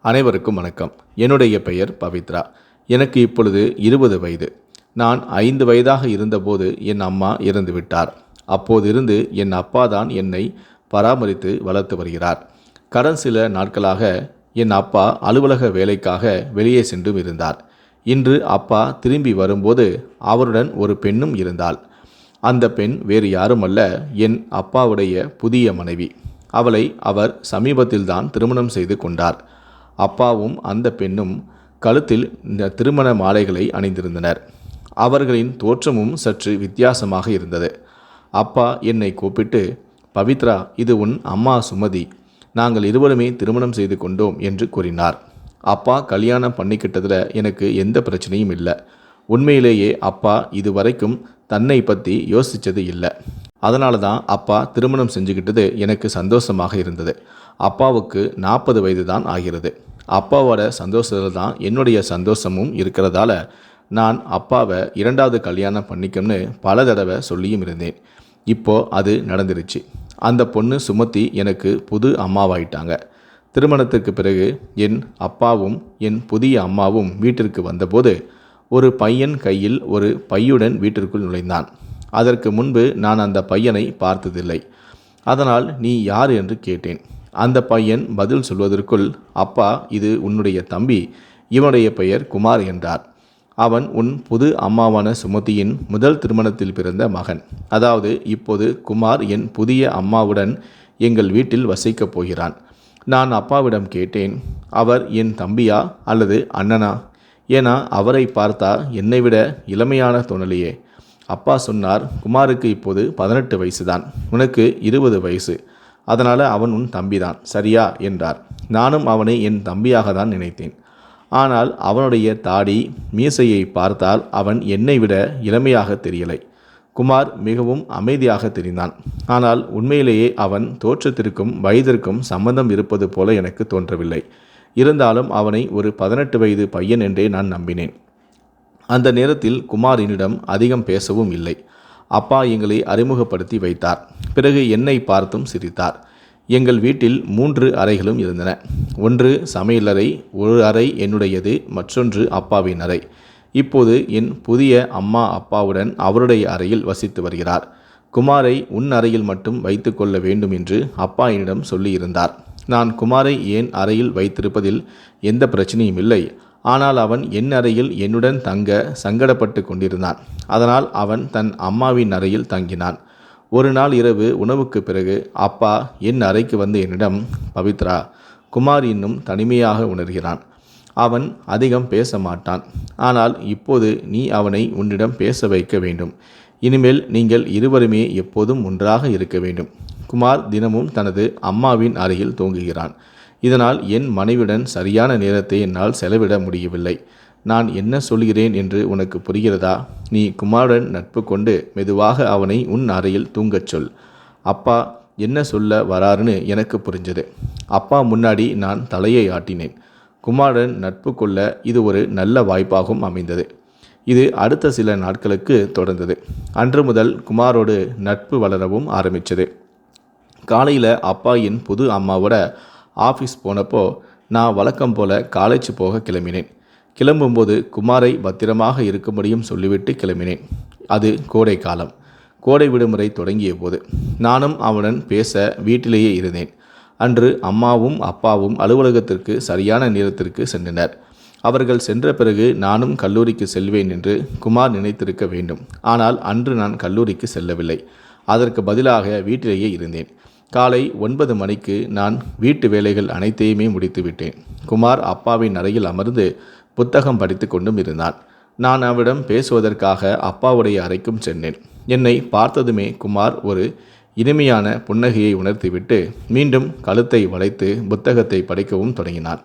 அனைவருக்கும் வணக்கம். என்னுடைய பெயர் பவித்ரா. எனக்கு இப்பொழுது இருபது வயது. நான் ஐந்து வயதாக இருந்தபோது என் அம்மா இறந்து விட்டார். அப்போதிருந்து என் அப்பா தான் என்னை பராமரித்து வளர்த்து வருகிறார். கடன் சில நாட்களாக என் அப்பா அலுவலக வேலைக்காக வெளியே சென்றும் இருந்தார். இன்று அப்பா திரும்பி வரும்போது அவருடன் ஒரு பெண்ணும் இருந்தாள். அந்த பெண் வேறு யாருமல்ல என் அப்பாவுடைய புதிய மனைவி. அவளை அவர் சமீபத்தில்தான் திருமணம் செய்து கொண்டார். அப்பாவும் அந்த பெண்ணும் கழுத்தில் இந்த திருமண மாலைகளை அணிந்திருந்தனர். அவர்களின் தோற்றமும் சற்று வித்தியாசமாக இருந்தது. அப்பா என்னை கூப்பிட்டு பவித்ரா இது உன் அம்மா சுமதி. நாங்கள் இருவருமே திருமணம் செய்து கொண்டோம் என்று கூறினார். அப்பா கல்யாணம் பண்ணிக்கிட்டதில் எனக்கு எந்த பிரச்சனையும் இல்லை. உண்மையிலேயே அப்பா இதுவரைக்கும் தன்னை பற்றி யோசித்தது இல்லை. அதனால தான் அப்பா திருமணம் செஞ்சுக்கிட்டது எனக்கு சந்தோஷமாக இருந்தது. அப்பாவுக்கு நாற்பது வயது தான் ஆகிறது. அப்பாவோட சந்தோஷத்தில் தான் என்னுடைய சந்தோஷமும் இருக்கிறதால நான் அப்பாவை இரண்டாவது கல்யாணம் பண்ணிக்கணும்னு பல தடவை சொல்லியும் இருந்தேன். இப்போது அது நடந்துருச்சு. அந்த பொண்ணு சுமத்தி எனக்கு புது அம்மாவாயிட்டாங்க. திருமணத்துக்கு பிறகு என் அப்பாவும் என் புதிய அம்மாவும் வீட்டிற்கு வந்தபோது ஒரு பையன் கையில் ஒரு பையுடன் வீட்டிற்குள் நுழைந்தான். அதற்கு முன்பு நான் அந்த பையனை பார்த்ததில்லை. அதனால் நீ யார் என்று கேட்டேன். அந்த பையன் பதில் சொல்வதற்குள் அப்பா இது உன்னுடைய தம்பி. இவனுடைய பெயர் குமார் என்றார். அவன் உன் புது அம்மாவான சுமதியின் முதல் திருமணத்தில் பிறந்த மகன். அதாவது இப்போது குமார் என் புதிய அம்மாவுடன் எங்கள் வீட்டில் வசிக்கப் போகிறான். நான் அப்பாவிடம் கேட்டேன் அவர் என் தம்பியா அல்லது அண்ணனா? ஏன்னா அவரை பார்த்தா என்னை விட இளமையான தோணலையே. அப்பா சொன்னார் குமாருக்கு இப்போது பதினெட்டு வயசுதான். உனக்கு இருபது வயசு. அதனால் அவன் உன் தம்பிதான். சரியா? என்றார். நானும் அவனை என் தம்பியாக தான் நினைத்தேன். ஆனால் அவனுடைய தாடி மீசையை பார்த்தால் அவன் என்னை விட இளமையாக தெரியலை. குமார் மிகவும் அமைதியாக தெரிந்தான். ஆனால் உண்மையிலேயே அவன் தோற்றத்திற்கும் வயதிற்கும் சம்பந்தம் இருப்பது போல எனக்கு தோன்றவில்லை. இருந்தாலும் அவனை ஒரு பதினெட்டு வயது பையன் என்றே நான் நம்பினேன். அந்த நேரத்தில் குமார் என்னிடம் அதிகம் பேசவும் இல்லை. அப்பா எங்களை அறிமுகப்படுத்தி வைத்தார். பிறகு என்னை பார்த்தும் சிரித்தார். எங்கள் வீட்டில் மூன்று அறைகளும் இருந்தன. ஒன்று சமையலறை ஒரு அறை என்னுடையது மற்றொன்று அப்பாவின் அறை. இப்போது என் புதிய அம்மா அப்பாவுடன் அவருடைய அறையில் வசித்து வருகிறார். குமாரை உன் அறையில் மட்டும் வைத்து கொள்ள வேண்டும் என்று அப்பா என்னிடம் சொல்லியிருந்தார். நான் குமாரை ஏன் அறையில் வைத்திருப்பதில் எந்த பிரச்சனையும் இல்லை. ஆனால் அவன் என் அறையில் என்னுடன் தங்க சங்கடப்பட்டு கொண்டிருந்தான். அதனால் அவன் தன் அம்மாவின் அறையில் தங்கினான். ஒரு நாள் இரவு உணவுக்கு பிறகு அப்பா என் அறைக்கு வந்து என்னிடம் பவித்ரா குமார் இன்னும் தனிமையாக உணர்கிறான். அவன் அதிகம் பேச மாட்டான் ஆனால் இப்போது நீ அவனை உன்னிடம் பேச வைக்க வேண்டும். இனிமேல் நீங்கள் இருவருமே எப்போதும் ஒன்றாக இருக்க வேண்டும் குமார் தினமும் தனது அம்மாவின் அறையில் தூங்குகிறான். இதனால் என் மனைவியுடன் சரியான நேரத்தை என்னால் செலவிட முடியவில்லை. நான் என்ன சொல்கிறேன் என்று உனக்கு புரிகிறதா? நீ குமாருடன் நட்பு கொண்டு மெதுவாக அவனை உன் அறையில் தூங்கச் சொல். அப்பா என்ன சொல்ல வராருன்னு எனக்கு புரிஞ்சது. அப்பா முன்னாடி நான் தலையை ஆட்டினேன். குமாருடன் நட்பு கொள்ள இது ஒரு நல்ல வாய்ப்பாகவும் அமைந்தது. இது அடுத்த சில நாட்களுக்கு தொடர்ந்தது. அன்று முதல் குமாரோடு நட்பு வளரவும் ஆரம்பித்தது காலையில் அப்பா என் புது அம்மாவோட ஆஃபீஸ் போனப்போ நான் வழக்கம் போல காலேஜ் போக கிளம்பினேன். கிளம்பும்போது குமாரை பத்திரமாக இருக்கும்படியும் சொல்லிவிட்டு கிளம்பினேன். அது கோடை காலம். கோடை விடுமுறை தொடங்கிய போது நானும் அவனுடன் பேச வீட்டிலேயே இருந்தேன். அன்று அம்மாவும் அப்பாவும் அலுவலகத்திற்கு சரியான நேரத்திற்கு சென்றனர். அவர்கள் சென்ற பிறகு நானும் கல்லூரிக்கு செல்வேன் என்று குமார் நினைத்திருக்க வேண்டும். ஆனால் அன்று நான் கல்லூரிக்கு செல்லவில்லை. அதற்கு பதிலாக வீட்டிலேயே இருந்தேன். காலை ஒன்பது மணிக்கு நான் வீட்டு வேலைகள் அனைத்தையுமே முடித்துவிட்டேன். குமார் அப்பாவின் அறையில் அமர்ந்து புத்தகம் படித்து கொண்டும் இருந்தான். நான் அவரிடம் பேசுவதற்காக அப்பாவுடைய அறைக்கும் சென்றேன். என்னை பார்த்ததுமே குமார் ஒரு இனிமையான புன்னகையை உணர்த்திவிட்டு மீண்டும் கழுத்தை வளைத்து புத்தகத்தை படிக்கவும் தொடங்கினான்.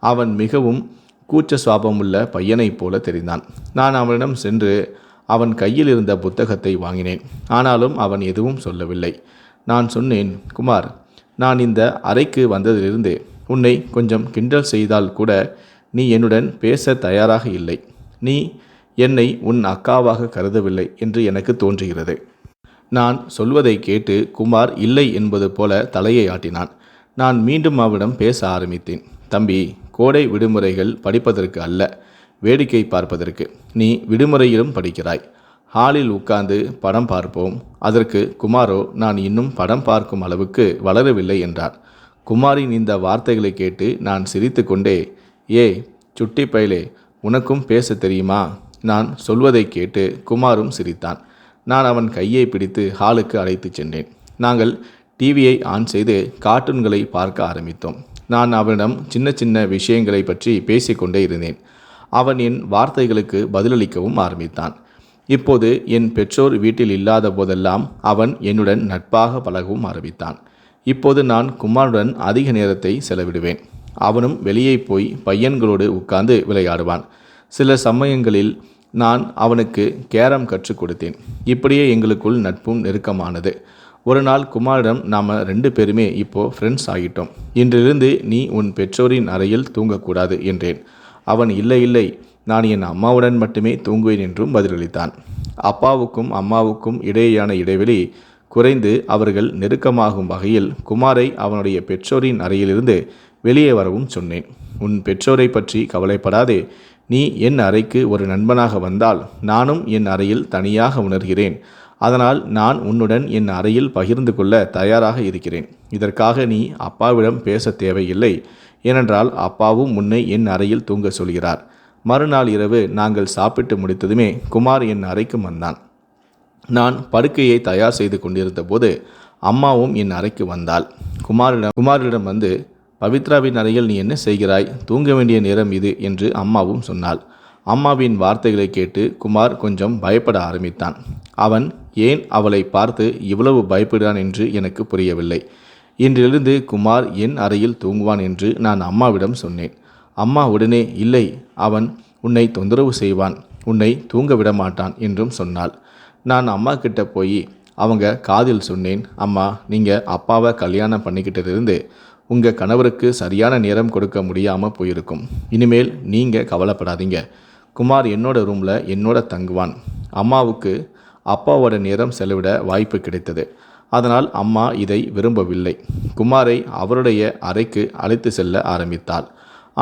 அவன் மிகவும் கூச்ச சுவாபமுள்ள பையனைப் போல தெரிந்தான். நான் அவனிடம் சென்று அவன் கையில் இருந்த புத்தகத்தை வாங்கினேன். ஆனாலும் அவன் எதுவும் சொல்லவில்லை. நான் சொன்னேன் குமார் நான் இந்த அறைக்கு வந்ததிலிருந்து உன்னை கொஞ்சம் கிண்டல் செய்தால் கூட நீ என்னுடன் பேச தயாராக இல்லை. நீ என்னை உன் அக்காவாக கருதவில்லை என்று எனக்கு தோன்றுகிறது. நான் சொல்வதை கேட்டு குமார் இல்லை என்பது போல தலையை ஆட்டினான். நான் மீண்டும் அவனிடம் பேச ஆரம்பித்தேன். தம்பி கோடை விடுமுறைகள் படிப்பதற்கு அல்ல வேடிக்கை பார்ப்பதற்கு. நீ விடுமுறையிலும் படிக்கிறாய். ஹாலில் உட்கார்ந்து படம் பார்ப்போம். அதற்கு குமாரோ நான் இன்னும் படம் பார்க்கும் அளவுக்கு வளரவில்லை என்றார். குமாரின் இந்த வார்த்தைகளை கேட்டு நான் சிரித்துக்கொண்டே ஏ சுட்டி பயலே உனக்கும் பேச தெரியுமா? நான் சொல்வதை கேட்டு குமாரும் சிரித்தான். நான் அவன் கையை பிடித்து ஹாலுக்கு அழைத்துச் சென்றேன். நாங்கள் டிவியை ஆன் செய்து கார்ட்டூன்களை பார்க்க ஆரம்பித்தோம். நான் அவனிடம் சின்ன சின்ன விஷயங்களை பற்றி பேசிக்கொண்டே இருந்தேன். அவன் என் வார்த்தைகளுக்கு பதிலளிக்கவும் ஆரம்பித்தான். இப்போது என் பெற்றோர் வீட்டில் இல்லாத போதெல்லாம் அவன் என்னுடன் நட்பாக பழகவும் ஆரம்பித்தான். இப்போது நான் குமாருடன் அதிக நேரத்தை செலவிடுவேன். அவனும் வெளியே போய் பையன்களோடு உட்கார்ந்து விளையாடுவான். சில சமயங்களில் நான் அவனுக்கு கேரம் கற்றுக் கொடுத்தேன். இப்படியே எங்களுக்குள் நட்பும் நெருக்கமானது. ஒரு நாள் குமாரிடம் நாம் ரெண்டு பேருமே இப்போ ஃப்ரெண்ட்ஸ் ஆகிட்டோம் இன்றிலிருந்து நீ உன் பெற்றோரின் அறையில் தூங்கக்கூடாது என்றேன். அவன் இல்லை இல்லை நான் என் அம்மாவுடன் மட்டுமே தூங்குவேன் என்றும் பதிலளித்தான். அப்பாவுக்கும் அம்மாவுக்கும் இடையேயான இடைவெளி குறைந்து அவர்கள் நெருக்கமாகும் வகையில் குமாரை அவனுடைய பெற்றோரின் அறையிலிருந்து வெளியே வரவும் சொன்னேன். உன் பெற்றோரை பற்றி கவலைப்படாதே. நீ என் அறைக்கு ஒரு நண்பனாக வந்தால் நானும் என் அறையில் தனியாக உணர்கிறேன். அதனால் நான் உன்னுடன் என் அறையில் பகிர்ந்து கொள்ள தயாராக இருக்கிறேன். இதற்காக நீ அப்பாவிடம் பேச தேவையில்லை. ஏனென்றால் அப்பாவும் உன்னை என் அறையில் தூங்க சொல்கிறார். மறுநாள் இரவு நாங்கள் சாப்பிட்டு முடித்ததுமே குமார் என் அறைக்கு வந்தான். நான் படுக்கையை தயார் செய்து கொண்டிருந்த போது அம்மாவும் என் அறைக்கு வந்தாள். குமாரிடம் குமாரிடம் வந்து பவித்ராவின் அறையில் நீ என்ன செய்கிறாய்? தூங்க வேண்டிய நேரம் இது என்று அம்மாவும் சொன்னாள். அம்மாவின் வார்த்தைகளை கேட்டு குமார் கொஞ்சம் பயப்பட ஆரம்பித்தான். அவன் ஏன் அவளை பார்த்து இவ்வளவு பயப்படுகிறான் என்று எனக்கு புரியவில்லை. இன்றிலிருந்து குமார் என் அறையில் தூங்குவான் என்று நான் அம்மாவிடம் சொன்னேன். அம்மா உடனே இல்லை அவன் உன்னை தொந்தரவு செய்வான் உன்னை தூங்க விட மாட்டான் என்றும் சொன்னாள். நான் அம்மா கிட்ட போய் அவங்க காதில் சொன்னேன் அம்மா நீங்கள் அப்பாவை கல்யாணம் பண்ணிக்கிட்டதிலிருந்து உங்கள் கணவருக்கு சரியான நேரம் கொடுக்க முடியாமல் போயிருக்கும். இனிமேல் நீங்கள் கவலைப்படாதீங்க. குமார் என்னோட ரூமில் என்னோட தங்குவான். அம்மாவுக்கு அப்பாவோட நேரம் செலவிட வாய்ப்பு கிடைத்தது. அதனால் அம்மா இதை விரும்பவில்லை. குமாரை அவருடைய அறைக்கு அழைத்து செல்ல ஆரம்பித்தாள்.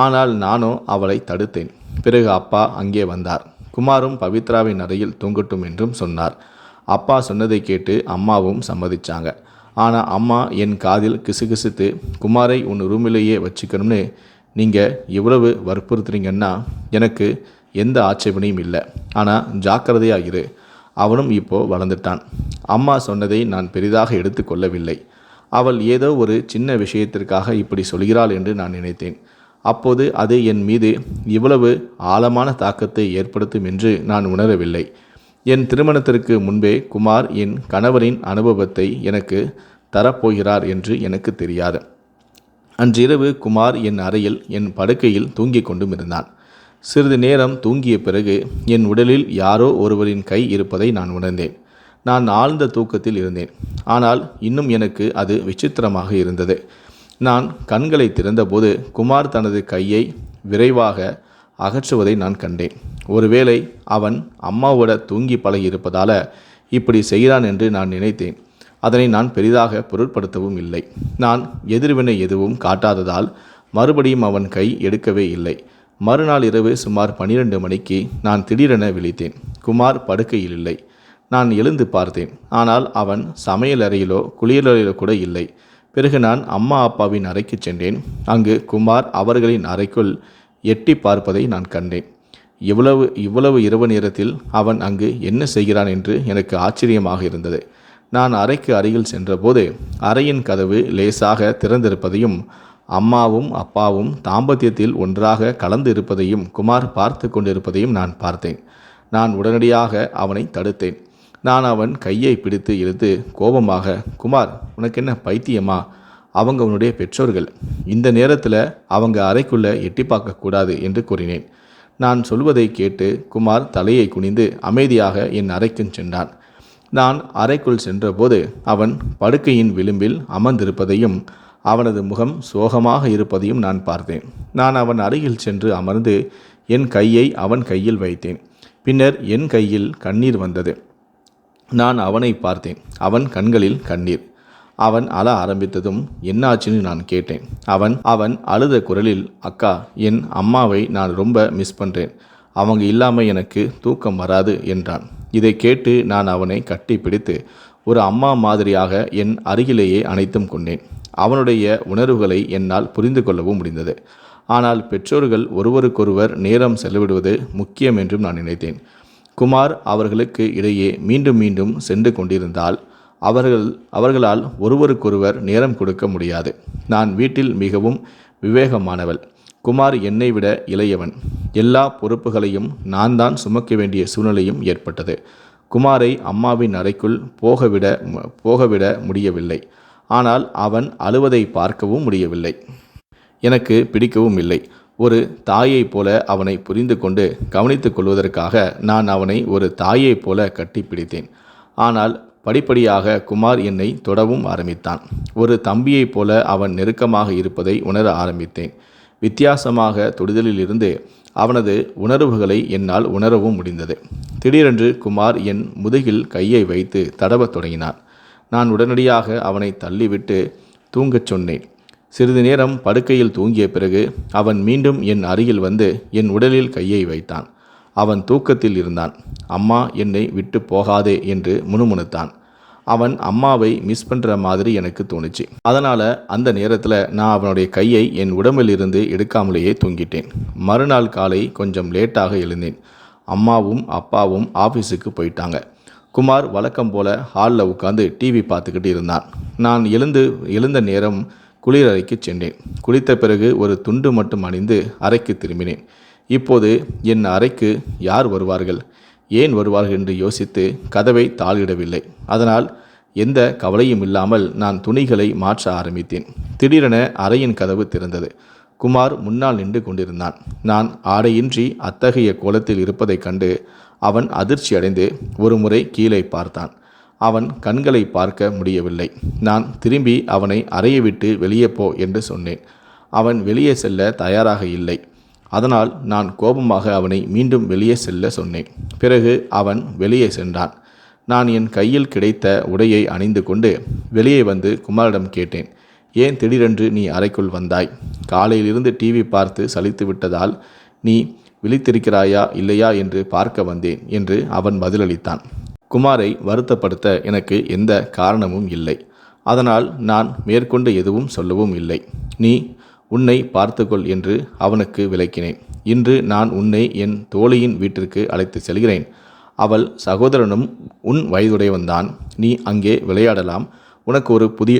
ஆனால் நானோ அவளை தடுத்தேன். பிறகு அப்பா அங்கே வந்தார். குமாரும் பவித்ராவின் அறையில் தூங்கட்டும் என்றும் சொன்னார். அப்பா சொன்னதை கேட்டு அம்மாவும் சம்மதிச்சாங்க. ஆனால் அம்மா என் காதில் கிசுகிசுத்து குமாரை உன் ரூமிலேயே வச்சுக்கணும்னு நீங்கள் இவ்வளவு வற்புறுத்துறீங்கன்னா எனக்கு எந்த ஆட்சேபனையும் இல்லை. ஆனால் ஜாக்கிரதையாக இரு. அவனும் இப்போ வளர்ந்துட்டான். அம்மா சொன்னதை நான் பெரிதாக எடுத்துக்கொள்ளவில்லை அவள் ஏதோ ஒரு சின்ன விஷயத்திற்காக இப்படி சொல்கிறாள் என்று நான் நினைத்தேன். அப்போது அது என் மீது இவ்வளவு ஆழமான தாக்கத்தை ஏற்படுத்தும் என்று நான் உணரவில்லை. என் திருமணத்திற்கு முன்பே குமார் என் கணவரின் அனுபவத்தை எனக்கு தரப்போகிறார் என்று எனக்கு தெரியாது. அன்றிரவு குமார் என் அறையில் என் படுக்கையில் தூங்கிக் கொண்டும் இருந்தான் சிறிது நேரம் தூங்கிய பிறகு என் உடலில் யாரோ ஒருவரின் கை இருப்பதை நான் உணர்ந்தேன். நான் ஆழ்ந்த தூக்கத்தில் இருந்தேன். ஆனால் இன்னும் எனக்கு அது விசித்திரமாக இருந்தது. நான் கண்களை திறந்தபோது குமார் தனது கையை விரைவாக அகற்றுவதை நான் கண்டேன். ஒருவேளை அவன் அம்மாவோட தூங்கி பழகி இருப்பதால இப்படி செய்கிறான் என்று நான் நினைத்தேன். அதனை நான் பெரிதாக பொருட்படுத்தவும் இல்லை. நான் எதிர்வினை எதுவும் காட்டாததால் மறுபடியும் அவன் கை எடுக்கவே இல்லை. மறுநாள் இரவு சுமார் பனிரெண்டு மணிக்கு நான் திடீரென விழித்தேன். குமார் படுக்கையில் இல்லை. நான் எழுந்து பார்த்தேன். ஆனால் அவன் சமையல் அறையிலோ குளியலறையிலோ கூட இல்லை. பிறகு நான் அம்மா அப்பாவின் அறைக்கு சென்றேன். அங்கு குமார் அவர்களின் அறைக்குள் எட்டி பார்ப்பதை நான் கண்டேன். இவ்வளவு இவ்வளவு இரவு நேரத்தில் அவன் அங்கு என்ன செய்கிறான் என்று எனக்கு ஆச்சரியமாக இருந்தது. நான் அறைக்கு அருகில் சென்றபோது அறையின் கதவு லேசாக திறந்திருப்பதையும் அம்மாவும் அப்பாவும் தாம்பத்தியத்தில் ஒன்றாக கலந்து இருப்பதையும் குமார் பார்த்து கொண்டிருப்பதையும் நான் பார்த்தேன். நான் உடனடியாக அவனை தடுத்தேன். நான் அவன் கையை பிடித்து இழுத்து கோபமாக குமார் உனக்கு என்ன பைத்தியமா? அவங்க உன்னுடைய பெற்றோர்கள். இந்த நேரத்தில் அவங்க அறைக்குள்ளே எட்டி பார்க்கக்கூடாது என்று கூறினேன். நான் சொல்வதை கேட்டு குமார் தலையை குனிந்து அமைதியாக என் அறைக்கும் சென்றான். நான் அறைக்குள் சென்றபோது அவன் படுக்கையின் விளிம்பில் அமர்ந்திருப்பதையும் அவனது முகம் சோகமாக இருப்பதையும் நான் பார்த்தேன். நான் அவன் அருகில் சென்று அமர்ந்து என் கையை அவன் கையில் வைத்தேன். பின்னர் என் கையில் கண்ணீர் வந்தது. நான் அவனை பார்த்தேன். அவன் கண்களில் கண்ணீர். அவன் அழ ஆரம்பித்ததும் என்னாச்சுன்னு நான் கேட்டேன். அவன் அவன் அழுத குரலில் அக்கா என் அம்மாவை நான் ரொம்ப மிஸ் பண்ணுறேன் அவங்க இல்லாமல் எனக்கு தூக்கம் வராது என்றான். இதை கேட்டு நான் அவனை கட்டி பிடித்து ஒரு அம்மா மாதிரியாக என் அருகிலேயே அணைத்தும் கொண்டேன். அவனுடைய உணர்வுகளை என்னால் புரிந்து கொள்ளவும் முடிந்தது. ஆனால் பெற்றோர்கள் ஒருவருக்கொருவர் நேரம் செலவிடுவது முக்கியம் என்றும் நான் நினைத்தேன். குமார் அவர்களுக்கு இடையே மீண்டும் மீண்டும் சென்று கொண்டிருந்தால் அவர்கள் அவர்களால் ஒருவருக்கொருவர் நேரம் கொடுக்க முடியாது. நான் வீட்டில் மிகவும் விவேகமானவள். குமார் என்னை விட இளையவன். எல்லா பொறுப்புகளையும் நான் தான் சுமக்க வேண்டிய சூழ்நிலையும் ஏற்பட்டது. குமாரை அம்மாவின் அறைக்குள் போகவிட போகவிட முடியவில்லை. ஆனால் அவன் அழுவதை பார்க்கவும் முடியவில்லை. எனக்கு பிடிக்கவும் இல்லை. ஒரு தாயைப் போல அவனை புரிந்து கொண்டு கவனித்துக் கொள்வதற்காக நான் அவனை ஒரு தாயைப் போல கட்டிப்பிடித்தேன் ஆனால் படிப்படியாக குமார் என்னை தொடவும் ஆரம்பித்தான். ஒரு தம்பியைப் போல அவன் நெருக்கமாக இருப்பதை உணர ஆரம்பித்தேன். வித்தியாசமாக தொடுதலிலிருந்து அவனது உணர்வுகளை என்னால் உணரவும் முடிந்தது. திடீரென்று குமார் என் முதுகில் கையை வைத்து தடவத் தொடங்கினான் நான் உடனடியாக அவனை தள்ளிவிட்டு தூங்கச் சொன்னேன். சிறிது நேரம் படுக்கையில் தூங்கிய பிறகு அவன் மீண்டும் என் அருகில் வந்து என் உடலில் கையை வைத்தான். அவன் தூக்கத்தில் இருந்தான். அம்மா என்னை விட்டு போகாதே என்று முணுமுணுத்தான். அவன் அம்மாவை மிஸ் பண்ணுற மாதிரி எனக்கு தோணுச்சு. அதனால் அந்த நேரத்தில் நான் அவனுடைய கையை என் உடம்பில் இருந்து எடுக்காமலேயே தூங்கிட்டேன். மறுநாள் காலை கொஞ்சம் லேட்டாக எழுந்தேன். அம்மாவும் அப்பாவும் ஆஃபீஸுக்கு போயிட்டாங்க. குமார் வழக்கம் போல ஹாலில் உட்காந்து டிவி பார்த்துக்கிட்டு இருந்தான். நான் எழுந்து எழுந்த நேரம் குளிர் அறைக்கு சென்றேன். குளித்த பிறகு ஒரு துண்டு மட்டும் அணிந்து அறைக்கு திரும்பினேன். இப்போது என் அறைக்கு யார் வருவார்கள்? ஏன் வருவார்கள் என்று யோசித்து கதவை தாளிடவில்லை. அதனால் எந்த கவலையும் இல்லாமல் நான் துணிகளை மாற்ற ஆரம்பித்தேன். திடீரென அறையின் கதவு திறந்தது. குமார் முன்னால் நின்று கொண்டிருந்தான். நான் ஆடையின்றி அத்தகைய கோலத்தில் இருப்பதைக் கண்டு அவன் அதிர்ச்சி அடைந்து ஒரு முறை கீழே பார்த்தான். அவன் கண்களை பார்க்க முடியவில்லை. நான் திரும்பி அவனை அறையை விட்டு வெளியே போ என்று சொன்னேன். அவன் வெளியே செல்ல தயாராக இல்லை. அதனால் நான் கோபமாக அவனை மீண்டும் வெளியே செல்ல சொன்னேன். பிறகு அவன் வெளியே சென்றான். நான் என் கையில் கிடைத்த உடையை அணிந்து கொண்டு வெளியே வந்து குமாரிடம் கேட்டேன். ஏன் திடீரென்று நீ அறைக்குள் வந்தாய்? காலையிலிருந்து டிவி பார்த்து சலித்து விட்டதால் நீ விழித்திருக்கிறாயா இல்லையா என்று பார்க்க வந்தேன் என்று அவன் பதிலளித்தான். குமாரை வருத்தப்படுத்த எனக்கு எந்த காரணமும் இல்லை. அதனால் நான் மேற்கொண்டு எதுவும் சொல்லவும் இல்லை. நீ உன்னை பார்த்துக்கொள் என்று அவனுக்கு விளக்கினேன். இன்று நான் உன்னை என் தோழியின் வீட்டிற்கு அழைத்து செல்கிறேன். அவள் சகோதரனும் உன் வயதுடையவன்தான். நீ அங்கே விளையாடலாம். உனக்கு ஒரு புதிய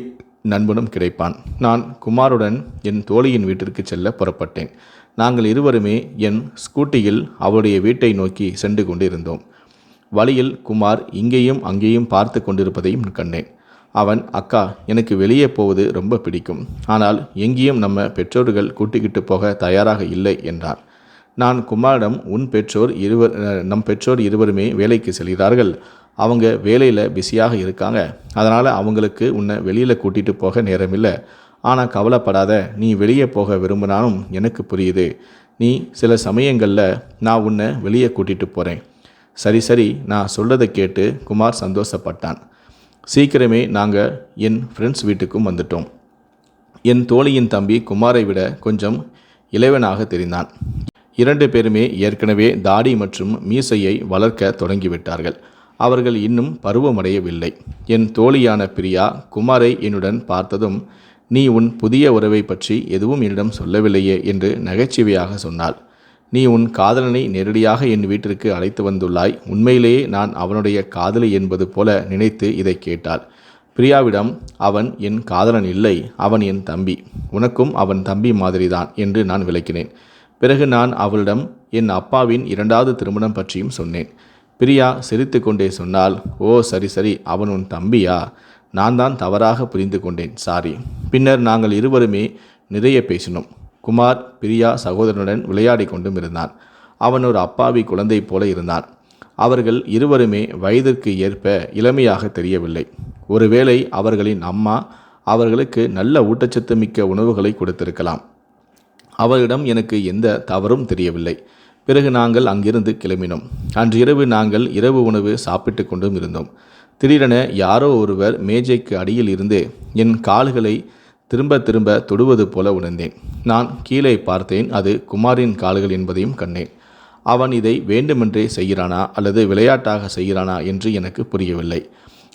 நண்பனும் கிடைப்பான். நான் குமாருடன் என் தோழியின் வீட்டிற்கு செல்ல புறப்பட்டேன். நாங்கள் இருவருமே என் ஸ்கூட்டியில் அவளுடைய வீட்டை நோக்கி சென்று கொண்டிருந்தோம். வழியில் குமார் இங்கேயும் அங்கேயும் பார்த்து கொண்டிருப்பதையும் கண்டேன். அவன் அக்கா எனக்கு வெளியே போவது ரொம்ப பிடிக்கும். ஆனால் எங்கேயும் நம்ம பெற்றோர்கள் கூட்டிக்கிட்டு போக தயாராக இல்லை என்றார் நான் குமாரிடம் உன் பெற்றோர் இருவர் நம் பெற்றோர் இருவருமே வேலைக்கு செல்கிறார்கள். அவங்க வேலையில் பிஸியாக இருக்காங்க. அதனால் அவங்களுக்கு உன்னை வெளியில் கூட்டிகிட்டு போக நேரமில்லை. ஆனால் கவலைப்படாத நீ வெளியே போக விரும்பினாலும் எனக்கு புரியுது. நீ சில சமயங்களில் நான் உன்னை வெளியே கூட்டிகிட்டு போகிறேன் சரி சரி நான் சொல்கிறதை கேட்டு குமார் சந்தோஷப்பட்டான். சீக்கிரமே நாங்கள் என் ஃப்ரெண்ட்ஸ் வீட்டுக்கும் வந்துட்டோம். என் தோழியின் தம்பி குமாரை விட கொஞ்சம் இளைவனாக தெரிந்தான். இரண்டு பேருமே ஏற்கனவே தாடி மற்றும் மீசையை வளர்க்க தொடங்கிவிட்டார்கள். அவர்கள் இன்னும் பருவமடையவில்லை. என் தோழியான பிரியா குமாரை என்னுடன் பார்த்ததும் நீ உன் புதிய உறவை பற்றி எதுவும் என்னிடம் சொல்லவில்லையே என்று நகைச்சுவையாக சொன்னாள். நீ உன் காதலனை நேரடியாக என் வீட்டிற்கு அழைத்து வந்துள்ளாய். உண்மையிலேயே நான் அவனுடைய காதலி என்பது போல நினைத்து இதை கேட்டாள். பிரியாவிடம் அவன் என் காதலன் இல்லை அவன் என் தம்பி. உனக்கும் அவன் தம்பி மாதிரிதான் என்று நான் விளக்கினேன். பிறகு நான் அவளிடம் என் அப்பாவின் இரண்டாவது திருமணம் பற்றியும் சொன்னேன். பிரியா சிரித்து கொண்டே சொன்னால் ஓ சரி சரி அவன் உன் தம்பியா? நான் தான் தவறாக புரிந்து கொண்டேன் சாரி. பின்னர் நாங்கள் இருவருமே நிறைய பேசினோம். குமார் பிரியா சகோதரனுடன் விளையாடி கொண்டும் இருந்தான். அவன் ஒரு அப்பாவி குழந்தை போல இருந்தான். அவர்கள் இருவருமே வயதிற்கு ஏற்ப இளமையாக தெரியவில்லை. ஒருவேளை அவர்களின் அம்மா அவர்களுக்கு நல்ல ஊட்டச்சத்து மிக்க உணவுகளை கொடுத்திருக்கலாம். அவரிடம் எனக்கு எந்த தவறும் தெரியவில்லை. பிறகு நாங்கள் அங்கிருந்து கிளம்பினோம். அன்று இரவு நாங்கள் இரவு உணவு சாப்பிட்டு கொண்டும் இருந்தோம். திடீரென யாரோ ஒருவர் மேஜைக்கு அடியில் இருந்து என் கால்களை திரும்ப திரும்ப தொடுவது போல உணர்ந்தேன். நான் கீழே பார்த்தேன் அது குமாரின் கால்கள் என்பதையும் கண்டேன். அவன் இதை வேண்டுமென்றே செய்கிறானா அல்லது விளையாட்டாக செய்கிறானா என்று எனக்கு புரியவில்லை.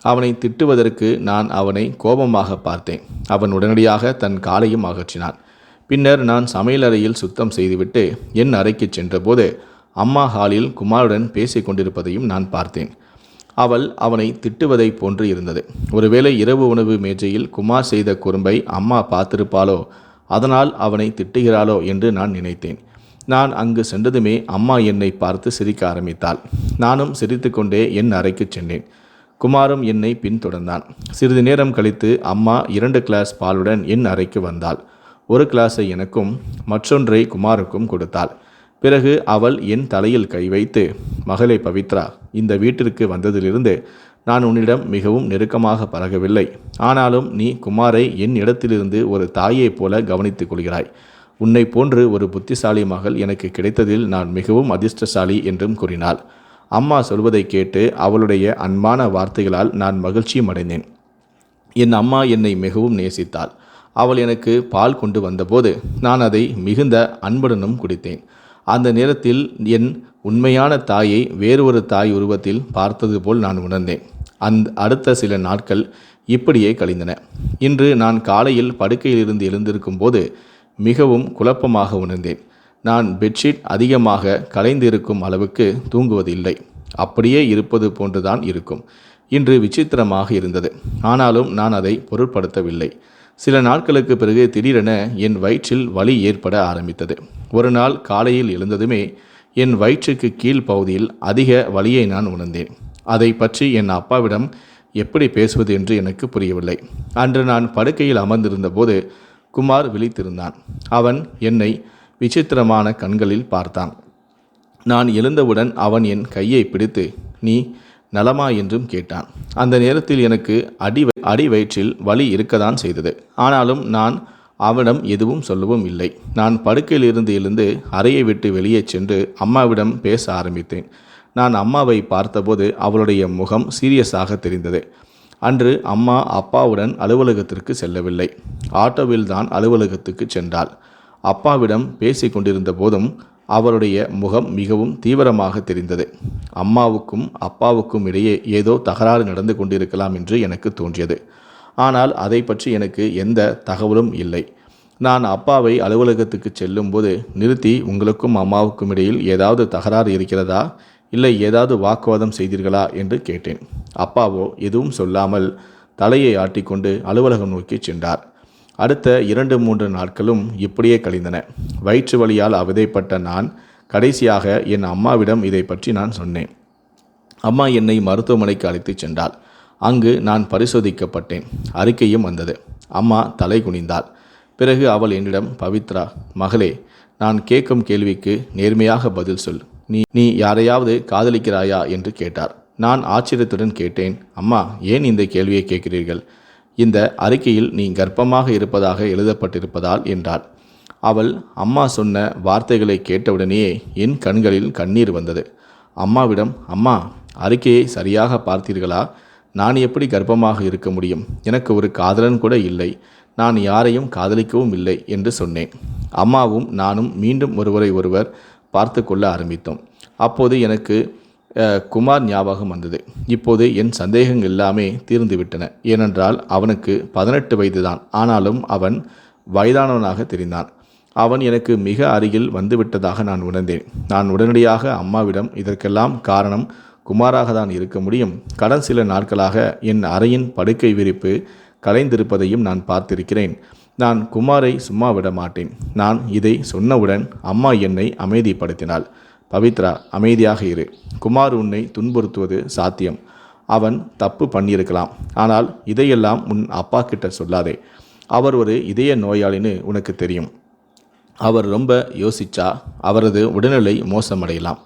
அவனை திட்டுவதற்கு நான் அவனை கோபமாக பார்த்தேன். அவன் உடனடியாக தன் காலையும் அகற்றினான். பின்னர் நான் சமையலறையில் சுத்தம் செய்துவிட்டு என் அறைக்கு சென்றபோது அம்மா ஹாலில் குமாருடன் பேசிக் கொண்டிருப்பதையும் நான் பார்த்தேன். அவள் அவனை திட்டுவதைப் போன்று இருந்தது. ஒருவேளை இரவு உணவு மேஜையில் குமார் செய்த குறும்பை அம்மா பார்த்திருப்பாளோ? அதனால் அவனை திட்டுகிறாளோ என்று நான் நினைத்தேன். நான் அங்கு சென்றதுமே அம்மா என்னை பார்த்து சிரிக்க ஆரம்பித்தாள். நானும் சிரித்துக்கொண்டே என் அறைக்கு சென்றேன். குமாரும் என்னை பின்தொடர்ந்தான். சிறிது நேரம் கழித்து அம்மா இரண்டு கிளாஸ் பாலுடன் என் அறைக்கு வந்தாள். ஒரு கிளாஸை எனக்கும் மற்றொன்றை குமாருக்கும் கொடுத்தாள். பிறகு அவள் என் தலையில் கை வைத்து மகளே பவித்ரா இந்த வீட்டிற்கு வந்ததிலிருந்து நான் உன்னிடம் மிகவும் நெருக்கமாக பழகவில்லை. ஆனாலும் நீ குமாரை என் இடத்திலிருந்து ஒரு தாயைப் போல கவனித்துக் கொள்கிறாய். உன்னை போன்று ஒரு புத்திசாலி மகள் எனக்கு கிடைத்ததில் நான் மிகவும் அதிர்ஷ்டசாலி என்றும் கூறினாள். அம்மா சொல்வதை கேட்டு அவளுடைய அன்பான வார்த்தைகளால் நான் மகிழ்ச்சியும் அடைந்தேன். என் அம்மா என்னை மிகவும் நேசித்தாள். அவள் எனக்கு பால் கொண்டு வந்தபோது நான் அதை மிகுந்த அன்புடனும் குடித்தேன். அந்த நேரத்தில் என் உண்மையான தாயை வேறு ஒரு தாய் உருவத்தில் பார்த்தது போல் நான் உணர்ந்தேன். அந் அடுத்த சில நாட்கள் இப்படியே கழிந்தன. இன்று நான் காலையில் படுக்கையிலிருந்து எழுந்திருக்கும் போது மிகவும் குழப்பமாக உணர்ந்தேன். நான் பெட்ஷீட் அதிகமாக கலைந்திருக்கும் அளவுக்கு தூங்குவதில்லை. அப்படியே இருப்பது போன்றுதான் இருக்கும். இன்று விசித்திரமாக இருந்தது. ஆனாலும் நான் அதை பொருட்படுத்தவில்லை. சில நாட்களுக்கு பிறகு திடீரென என் வயிற்றில் வலி ஏற்பட ஆரம்பித்தது. ஒரு நாள் காலையில் எழுந்ததுமே என் வயிற்றுக்கு கீழ் பகுதியில் அதிக வலியை நான் உணர்ந்தேன். அதை பற்றி என் அப்பாவிடம் எப்படி பேசுவது என்று எனக்கு புரியவில்லை. அன்று நான் படுக்கையில் அமர்ந்திருந்தபோது குமார் விழித்திருந்தான். அவன் என்னை விசித்திரமான கண்களில் பார்த்தான். நான் எழுந்தவுடன் அவன் என் கையை பிடித்து நீ நலமா என்றும் கேட்டான். அந்த நேரத்தில் எனக்கு அடி அடி வயிற்றில் வலி இருக்கதான் செய்தது. ஆனாலும் நான் அவனிடம் எதுவும் சொல்லவும் இல்லை. நான் படுக்கையிலிருந்து எழுந்து அறையை விட்டு வெளியே சென்று அம்மாவிடம் பேச ஆரம்பித்தேன். நான் அம்மாவை பார்த்தபோது அவளுடைய முகம் சீரியஸாக தெரிந்தது. அன்று அம்மா அப்பாவுடன் அலுவலகத்திற்கு செல்லவில்லை. ஆட்டோவில் தான் அலுவலகத்துக்கு சென்றாள். அப்பாவிடம் பேசிக் கொண்டிருந்த போதும் அவருடைய முகம் மிகவும் தீவிரமாக தெரிந்தது. அம்மாவுக்கும் அப்பாவுக்கும் இடையே ஏதோ தகராறு நடந்து கொண்டிருக்கலாம் என்று எனக்கு தோன்றியது. ஆனால் அதை பற்றி எனக்கு எந்த தகவலும் இல்லை. நான் அப்பாவை அலுவலகத்துக்கு செல்லும்போது நிறுத்தி உங்களுக்கும் அம்மாவுக்கும் இடையில் ஏதாவது தகராறு இருக்கிறதா? இல்லை ஏதாவது வாக்குவாதம் செய்தீர்களா? என்று கேட்டேன். அப்பாவோ எதுவும் சொல்லாமல் தலையை ஆட்டிக்கொண்டு அலுவலகம் நோக்கி சென்றார். அடுத்த இரண்டு மூன்று நாட்களும் இப்படியே கழிந்தன. வயிற்று வழியால் அவதைப்பட்ட நான் கடைசியாக என் அம்மாவிடம் இதை பற்றி நான் சொன்னேன். அம்மா என்னை மருத்துவமனைக்கு அழைத்துச் சென்றாள். அங்கு நான் பரிசோதிக்கப்பட்டேன். அறிக்கையும் வந்தது. அம்மா தலை குனிந்தாள். பிறகு அவள் என்னிடம் பவித்ரா மகளே நான் கேட்கும் கேள்விக்கு நேர்மையாக பதில் சொல். நீ நீ யாரையாவது காதலிக்கிறாயா? என்று கேட்டார். நான் ஆச்சரியத்துடன் கேட்டேன். அம்மா ஏன் இந்த கேள்வியை கேட்கிறீர்கள்? இந்த அறிக்கையில் நீ கர்ப்பமாக இருப்பதாக எழுதப்பட்டிருப்பதால் என்றாள். அவள் அம்மா சொன்ன வார்த்தைகளை கேட்டவுடனேயே என் கண்களில் கண்ணீர் வந்தது. அம்மாவிடம் அம்மா அறிக்கையை சரியாக பார்த்தீர்களா? நான் எப்படி கர்ப்பமாக இருக்க முடியும்? எனக்கு ஒரு காதலன் கூட இல்லை. நான் யாரையும் காதலிக்கவும் இல்லை என்று சொன்னேன். அம்மாவும் நானும் மீண்டும் ஒருவரை ஒருவர் பார்த்து கொள்ள ஆரம்பித்தோம். அப்போது எனக்கு குமார் ஞாபகம் வந்தது. இப்போது என் சந்தேகங்கள் எல்லாமே தீர்ந்துவிட்டன. ஏனென்றால் அவனுக்கு பதினெட்டு வயதுதான். ஆனாலும் அவன் வயதானவனாக தெரிந்தான். அவன் எனக்கு மிக அருகில் வந்துவிட்டதாக நான் உணர்ந்தேன். நான் உடனடியாக அம்மாவிடம் இதற்கெல்லாம் காரணம் குமாராக தான் இருக்க முடியும். கடன் சில நாட்களாக என் அறையின் படுக்கை விரிப்பு கலைந்திருப்பதையும் நான் பார்த்திருக்கிறேன். நான் குமாரை சும்மா விட மாட்டேன். நான் இதை சொன்னவுடன் அம்மா என்னை அமைதிப்படுத்தினாள். பவித்ரா அமைதியாக இரு. குமார் உன்னை துன்புறுத்துவது சாத்தியம். அவன் தப்பு பண்ணியிருக்கலாம். ஆனால் இதையெல்லாம் உன் அப்பா கிட்ட சொல்லாதே. அவர் ஒரு இதய நோயாளின்னு உனக்கு தெரியும். அவர் ரொம்ப யோசிச்சா அவரது உடல்நிலை மோசமடையலாம்.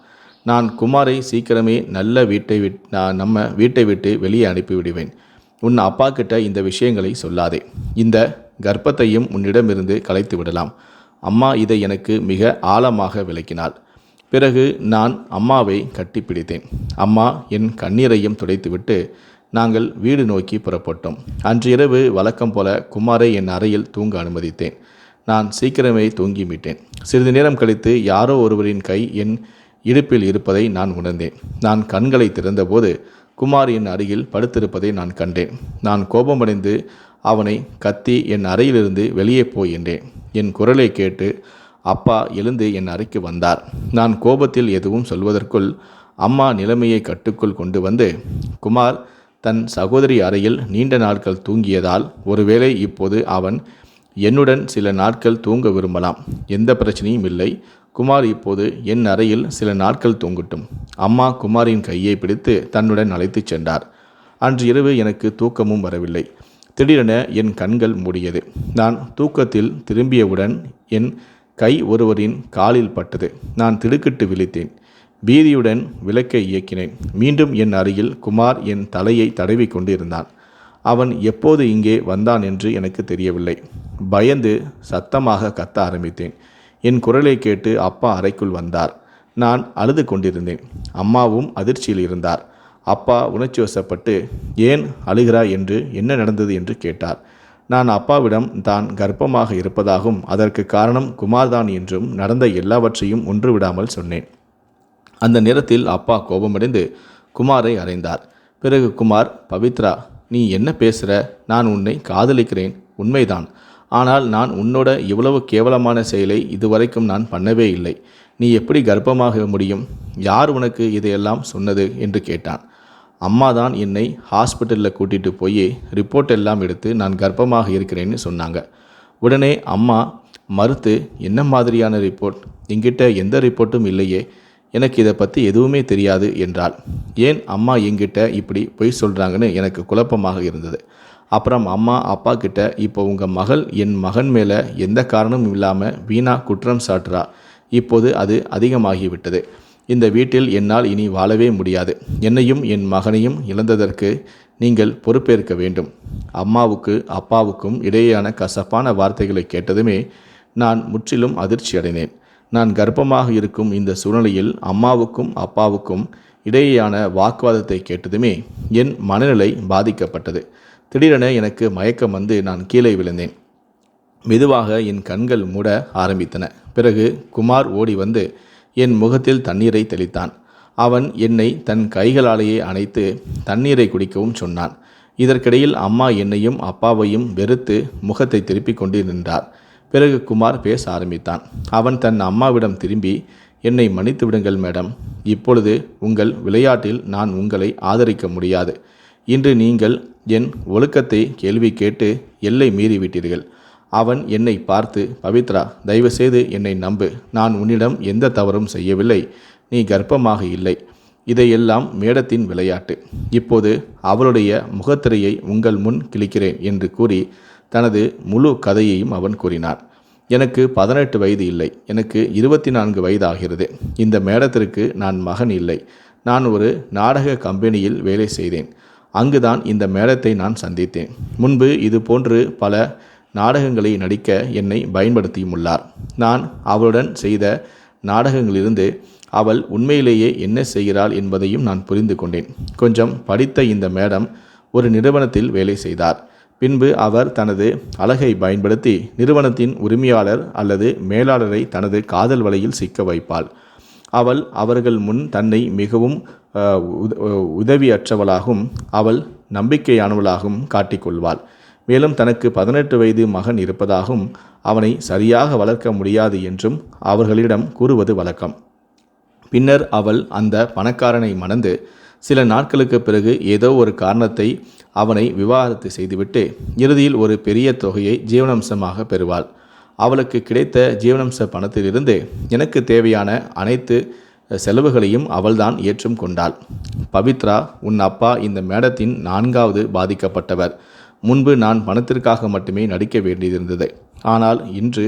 நான் குமாரை சீக்கிரமே நல்ல வீட்டை விட் நான் நம்ம வீட்டை விட்டு வெளியே அனுப்பிவிடுவேன் உன் அப்பா கிட்ட இந்த விஷயங்களை சொல்லாதே. இந்த கர்ப்பத்தையும் உன்னிடமிருந்து கலைத்து விடலாம். அம்மா இதை எனக்கு மிக ஆழமாக விளக்கினாள். பிறகு நான் அம்மாவை கட்டிப்பிடித்தேன். அம்மா என் கண்ணீரையும் துடைத்துவிட்டு நாங்கள் வீடு நோக்கி புறப்பட்டோம். அன்று இரவு வழக்கம் போல குமாரை என் அறையில் தூங்க அனுமதித்தேன். நான் சீக்கிரமே தூங்கிவிட்டேன். சிறிது நேரம் கழித்து யாரோ ஒருவரின் கை என் இடுப்பில் இருப்பதை நான் உணர்ந்தேன். நான் கண்களை திறந்தபோது குமார் என் அருகில் படுத்திருப்பதை நான் கண்டேன். நான் கோபமடைந்து அவனை கத்தி என் அறையிலிருந்து வெளியே போய் என்றேன். என் குரலை கேட்டு அப்பா எழுந்து என் அறைக்கு வந்தார். நான் கோபத்தில் எதுவும் சொல்வதற்குள் அம்மா நிலைமையை கட்டுக்குள் கொண்டு வந்து குமார் தன் சகோதரி அறையில் நீண்ட நாட்கள் தூங்கியதால் ஒருவேளை இப்போது அவன் என்னுடன் சில நாட்கள் தூங்க விரும்பலாம். எந்த பிரச்சனையும் இல்லை. குமார் இப்போது என் அறையில் சில நாட்கள் தூங்கட்டும். அம்மா குமாரின் கையை பிடித்து தன்னுடன் அழைத்துச் சென்றார். அன்று இரவு எனக்கு தூக்கமும் வரவில்லை. திடீரென என் கண்கள் மூடியது. நான் தூக்கத்தில் திரும்பியவுடன் என் கை ஒருவரின் காலில் பட்டது. நான் திடுக்கிட்டு விழித்தேன். பீதியுடன் விளக்கை இயக்கினேன். மீண்டும் என் அருகில் குமார் என் தலையை தடவி கொண்டிருந்தான். அவன் எப்போது இங்கே வந்தான் என்று எனக்கு தெரியவில்லை. பயந்து சத்தமாக கத்த ஆரம்பித்தேன். என் குரலை கேட்டு அப்பா அறைக்குள் வந்தார். நான் அழுது கொண்டிருந்தேன். அம்மாவும் அதிர்ச்சியில் இருந்தார். அப்பா உணர்ச்சி வசப்பட்டு ஏன் அழுகிறாய் என்று என்ன நடந்தது? என்று கேட்டார். நான் அப்பாவிடம் தான் கர்ப்பமாக இருப்பதாகவும் அதற்கு காரணம் குமார்தான் என்றும் நடந்த எல்லாவற்றையும் ஒன்று விடாமல் சொன்னேன். அந்த நேரத்தில் அப்பா கோபமடைந்து குமாரை அறைந்தார். பிறகு குமார் பவித்ரா நீ என்ன பேசுகிற நான் உன்னை காதலிக்கிறேன். உண்மைதான். ஆனால் நான் உன்னோட இவ்வளவு கேவலமான செயலை இதுவரைக்கும் நான் பண்ணவே இல்லை. நீ எப்படி கர்ப்பமாக முடியும்? யார் உனக்கு இதையெல்லாம் சொன்னது? என்று கேட்டான். அம்மா தான் என்னை ஹாஸ்பிட்டலில் கூட்டிகிட்டு போய் ரிப்போர்ட் எல்லாம் எடுத்து நான் கர்ப்பமாக இருக்கிறேன்னு சொன்னாங்க. உடனே அம்மா மறுத்து என்ன மாதிரியான ரிப்போர்ட் எங்கிட்ட எந்த ரிப்போர்ட்டும் இல்லையே. எனக்கு இதை பற்றி எதுவுமே தெரியாது என்றாள். ஏன் அம்மா என்கிட்ட இப்படி பொய் சொல்கிறாங்கன்னு எனக்கு குழப்பமாக இருந்தது. அப்புறம் அம்மா அப்பா கிட்ட இப்போ உங்கள் மகள் என் மகன் மேலே எந்த காரணமும் இல்லாமல் வீணா குற்றம் சாட்டுறா. இப்போது அது அதிகமாகிவிட்டது. இந்த வீட்டில் என்னால் இனி வாழவே முடியாது. என்னையும் என் மகனையும் இழந்ததற்கு நீங்கள் பொறுப்பேற்க வேண்டும். அம்மாவுக்கு அப்பாவுக்கும் இடையேயான கசப்பான வார்த்தைகளை கேட்டதுமே நான் முற்றிலும் அதிர்ச்சி அடைந்தேன் நான் கர்ப்பமாக இருக்கும் இந்த சூழ்நிலையில் அம்மாவுக்கும் அப்பாவுக்கும் இடையேயான வாக்குவாதத்தை கேட்டதுமே என் மனநிலை பாதிக்கப்பட்டது. திடீரென எனக்கு மயக்கம் வந்து நான் கீழே விழுந்தேன். மெதுவாக என் கண்கள் மூட ஆரம்பித்தன. பிறகு குமார் ஓடி வந்து என் முகத்தில் தண்ணீரை தெளித்தான். அவன் என்னை தன் கைகளாலேயே அணைத்து தண்ணீரை குடிக்கவும் சொன்னான். இதற்கிடையில் அம்மா என்னையும் அப்பாவையும் வெறுத்து முகத்தை திருப்பிக் கொண்டு நின்றார். பிறகு குமார் பேச ஆரம்பித்தான். அவன் தன் அம்மாவிடம் திரும்பி என்னை மன்னித்து விடுங்கள் மேடம். இப்பொழுது உங்கள் விளையாட்டில் நான் உங்களை ஆதரிக்க முடியாது. இன்று நீங்கள் என் ஒழுக்கத்தை கேள்வி கேட்டு எல்லை மீறிவிட்டீர்கள் அவன் என்னை பார்த்து பவித்ரா தயவுசெய்து என்னை நம்பு. நான் உன்னிடம் எந்த தவறும் செய்யவில்லை. நீ கர்ப்பமாக இல்லை. இதையெல்லாம் மேடத்தின் விளையாட்டு. இப்போது அவளுடைய முகத்திரையை உங்கள் முன் கிழிக்கிறேன் என்று கூறி தனது முழு கதையையும் அவன் கூறினான் எனக்கு பதினெட்டு வயது இல்லை. எனக்கு இருபத்தி நான்கு வயது ஆகிறது இந்த மேடத்திற்கு நான் மகன் இல்லை. நான் ஒரு நாடக கம்பெனியில் வேலை செய்தேன். அங்குதான் இந்த மேடத்தை நான் சந்தித்தேன். முன்பு இது போன்று பல நாடகங்களை நடிக்க என்னை பயன்படுத்தியும் உள்ளார் நான் அவளுடன் செய்த நாடகங்களிலிருந்து அவள் உண்மையிலேயே என்ன செய்கிறாள் என்பதையும் நான் புரிந்து கொண்டேன். கொஞ்சம் படித்த இந்த மேடம் ஒரு நிறுவனத்தில் வேலை செய்தார். பின்பு அவர் தனது அழகை பயன்படுத்தி நிறுவனத்தின் உரிமையாளர் அல்லது மேலாளரை தனது காதல் வலையில் சிக்க வைப்பாள். அவள் அவர்கள் முன் தன்னை மிகவும் உதவியற்றவளாகவும் அவள் நம்பிக்கையானவளாகவும் காட்டிக்கொள்வாள். மேலும் தனக்கு பதினெட்டு வயது மகன் இருப்பதாகவும் அவனை சரியாக வளர்க்க முடியாது என்றும் அவர்களிடம் கூறுவது வழக்கம். பின்னர் அவள் அந்த பணக்காரனை மணந்து சில நாட்களுக்கு பிறகு ஏதோ ஒரு காரணத்தை அவனை விவாகரத்து செய்துவிட்டு இறுதியில் ஒரு பெரிய தொகையை ஜீவனம்சமாக பெறுவாள். அவளுக்கு கிடைத்த ஜீவனம்ச பணத்திலிருந்து எனக்கு தேவையான அனைத்து செலவுகளையும் அவள்தான் ஏற்றும் கொண்டாள். பவித்ரா உன் அப்பா இந்த மேடத்தின் நான்காவது பாதிக்கப்பட்டவர். முன்பு நான் பணத்திற்காக மட்டுமே நடிக்க வேண்டியிருந்தது. ஆனால் இன்று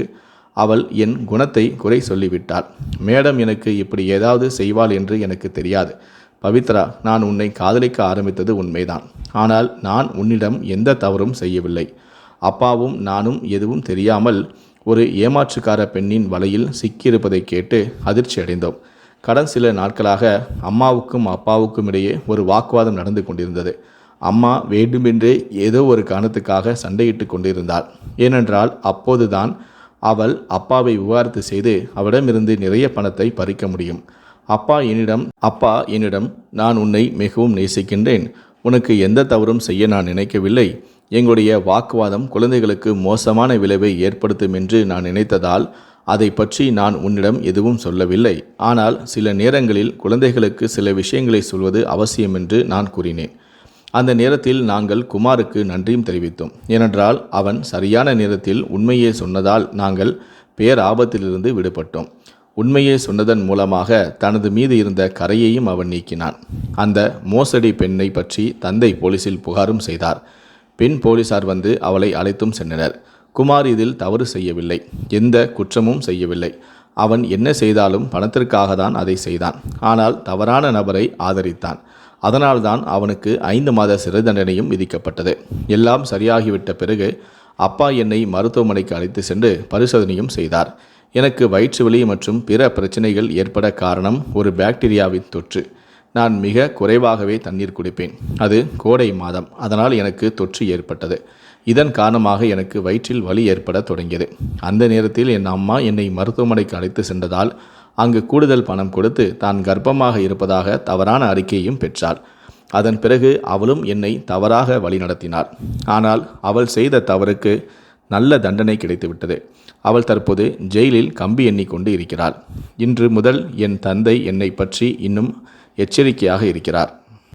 அவள் என் குணத்தை குறை சொல்லிவிட்டாள். மேடம் எனக்கு இப்படி ஏதாவது செய்வாள் என்று எனக்கு தெரியாது. பவித்ரா நான் உன்னை காதலிக்க ஆரம்பித்தது உண்மைதான். ஆனால் நான் உன்னிடம் எந்த தவறும் செய்யவில்லை. அப்பாவும் நானும் எதுவும் தெரியாமல் ஒரு ஏமாற்றுக்கார பெண்ணின் வலையில் சிக்கியிருப்பதை கேட்டு அதிர்ச்சி அடைந்தோம். கடன் சில நாட்களாக அம்மாவுக்கும் அப்பாவுக்கும் இடையே ஒரு வாக்குவாதம் நடந்து கொண்டிருந்தது. அம்மா வேண்டுமென்றே ஏதோ ஒரு காரணத்துக்காக சண்டையிட்டு கொண்டிருந்தாள். ஏனென்றால் அப்போதுதான் அவள் அப்பாவை விவாகரத்து செய்து அவரிடமிருந்து நிறைய பணத்தை பறிக்க முடியும். அப்பா என்னிடம் அப்பா என்னிடம் நான் உன்னை மிகவும் நேசிக்கின்றேன். உனக்கு எந்த தவறும் செய்ய நான் நினைக்கவில்லை. எங்களுடைய வாக்குவாதம் குழந்தைகளுக்கு மோசமான விளைவை ஏற்படுத்தும் என்று நான் நினைத்ததால் அதை பற்றி நான் உன்னிடம் எதுவும் சொல்லவில்லை. ஆனால் சில நேரங்களில் குழந்தைகளுக்கு சில விஷயங்களை சொல்வது அவசியம் என்று நான் கூறினேன். அந்த நேரத்தில் நாங்கள் குமாருக்கு நன்றியும் தெரிவித்தோம். ஏனென்றால் அவன் சரியான நேரத்தில் உண்மையை சொன்னதால் நாங்கள் பேராபத்திலிருந்து விடுபட்டோம். உண்மையை சொன்னதன் மூலமாக தனது மீது இருந்த கரையையும் அவன் நீக்கினான். அந்த மோசடி பெண்ணை பற்றி தந்தை போலீசில் புகாரும் செய்தார். பெண் போலீசார் வந்து அவளை அழைத்தும் சென்றனர். குமார் இதில் தவறு செய்யவில்லை. எந்த குற்றமும் செய்யவில்லை. அவன் என்ன செய்தாலும் பணத்திற்காக தான் அதை செய்தான். ஆனால் தவறான நபரை ஆதரித்தான். அதனால்தான் அவனுக்கு ஐந்து மாத சிறை தண்டனையும் விதிக்கப்பட்டது. எல்லாம் சரியாகிவிட்ட பிறகு அப்பா என்னை மருத்துவமனைக்கு அழைத்து சென்று பரிசோதனையும் செய்தார். எனக்கு வயிற்று வலி மற்றும் பிற பிரச்சனைகள் ஏற்பட காரணம் ஒரு பாக்டீரியாவின் தொற்று. நான் மிக குறைவாகவே தண்ணீர் குடிப்பேன். அது கோடை மாதம். அதனால் எனக்கு தொற்று ஏற்பட்டது. இதன் காரணமாக எனக்கு வயிற்றில் வலி ஏற்பட தொடங்கியது. அந்த நேரத்தில் என் அம்மா என்னை மருத்துவமனைக்கு அழைத்து சென்றதால் அங்கு கூடுதல் பணம் கொடுத்து தான் கர்ப்பமாக இருப்பதாக தவறான அறிக்கையும் பெற்றாள். அதன் பிறகு அவளும் என்னை தவறாக வழிநடத்தினாள் ஆனால் அவள் செய்த தவறுக்கு நல்ல தண்டனை கிடைத்துவிட்டது. அவள் தற்போது ஜெயிலில் கம்பி எண்ணிக்கொண்டு இருக்கிறாள். இன்று முதல் என் தந்தை என்னை பற்றி இன்னும் எச்சரிக்கையாக இருக்கிறார்.